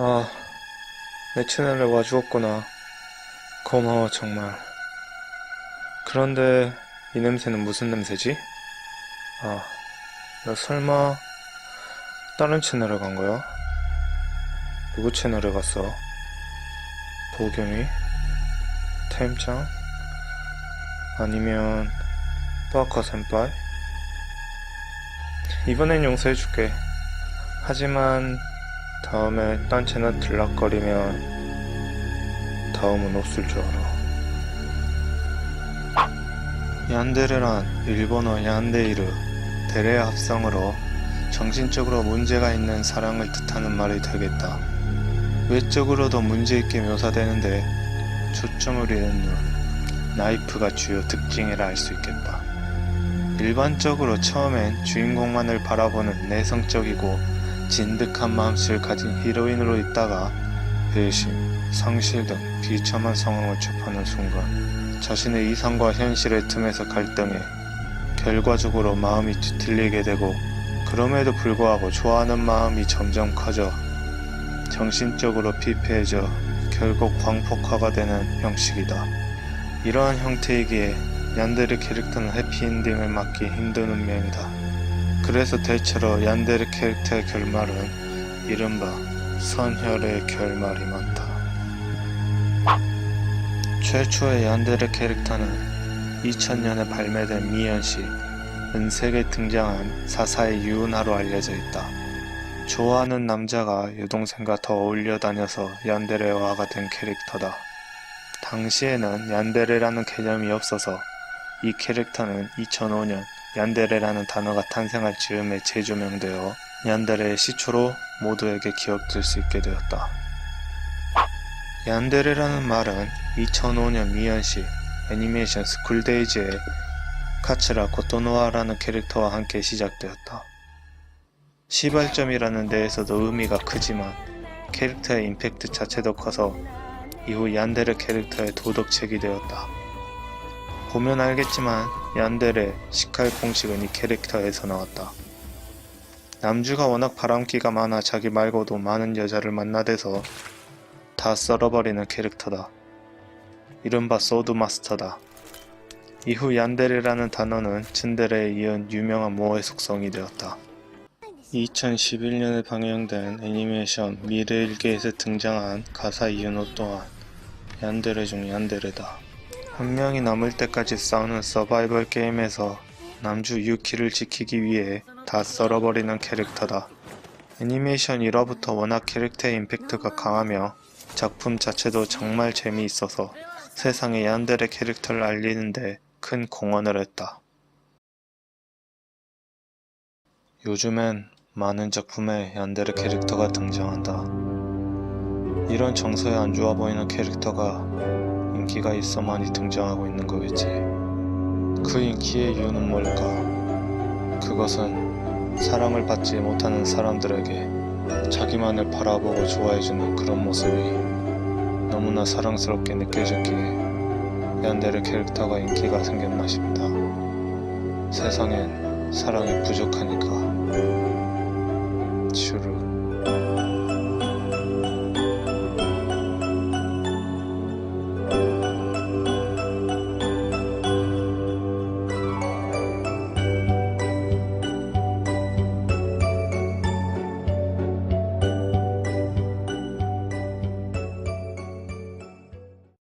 아, 내 채널에 와주었구나. 고마워, 정말. 그런데 이 냄새는 무슨 냄새지? 아, 너 설마 다른 채널에 간 거야? 누구 채널에 갔어? 보경이? 템짱? 아니면 빠카 센파이? 이번엔 용서해줄게. 하지만 다음에 딴 채널 들락거리면 다음은 없을 줄 알아. 얀데레란 일본어 얀데이르 데레의 합성어로 정신적으로 문제가 있는 사랑을 뜻하는 말이 되겠다. 외적으로도 문제있게 묘사되는데 초점을 잃은 눈, 나이프가 주요 특징이라 할 수 있겠다. 일반적으로 처음엔 주인공만을 바라보는 내성적이고 진득한 마음씨를 가진 히로인으로 있다가 배신, 상실 등 비참한 상황을 접하는 순간 자신의 이상과 현실의 틈에서 갈등해 결과적으로 마음이 뒤틀리게 되고 그럼에도 불구하고 좋아하는 마음이 점점 커져 정신적으로 피폐해져 결국 광폭화가 되는 형식이다. 이러한 형태이기에 얀데르 캐릭터는 해피엔딩을 맞기 힘든 운명이다. 그래서 대체로 얀데르 캐릭터의 결말은 이른바 선혈의 결말이 많다. 최초의 얀데르 캐릭터는 2000년에 발매된 미연시 은색에 등장한 사사의 유은하로 알려져 있다. 좋아하는 남자가 여동생과 더 어울려 다녀서 얀데레화가 된 캐릭터다. 당시에는 얀데레라는 개념이 없어서 이 캐릭터는 2005년 얀데레라는 단어가 탄생할 즈음에 재조명되어 얀데레의 시초로 모두에게 기억될 수 있게 되었다. 얀데레라는 말은 2005년 미연시 애니메이션 스쿨데이즈의 카츠라 고토노아라는 캐릭터와 함께 시작되었다. 시발점이라는 데에서도 의미가 크지만 캐릭터의 임팩트 자체도 커서 이후 얀데레 캐릭터의 도덕책이 되었다. 보면 알겠지만 얀데레 시칼 공식은 이 캐릭터에서 나왔다. 남주가 워낙 바람기가 많아 자기 말고도 많은 여자를 만나대서 다 썰어버리는 캐릭터다. 이른바 소드 마스터다. 이후 얀데레라는 단어는 츤데레에 이은 유명한 모의 속성이 되었다. 2011년에 방영된 애니메이션 미래일기에서 등장한 가사 이윤호 또한 얀데레 중 얀데레다. 한 명이 남을 때까지 싸우는 서바이벌 게임에서 남주 유키를 지키기 위해 다 썰어버리는 캐릭터다. 애니메이션 1화부터 워낙 캐릭터의 임팩트가 강하며 작품 자체도 정말 재미있어서 세상에 얀데레 캐릭터를 알리는데 큰 공헌을 했다. 요즘엔 많은 작품에 얀데레 캐릭터가 등장한다. 이런 정서에 안 좋아 보이는 캐릭터가 인기가 있어 많이 등장하고 있는 거겠지. 그 인기의 이유는 뭘까? 그것은 사랑을 받지 못하는 사람들에게 자기만을 바라보고 좋아해주는 그런 모습이 너무나 사랑스럽게 느껴졌기에 얀데르 캐릭터가 인기가 생겼나 싶다. 세상엔 사랑이 부족하니까. 주로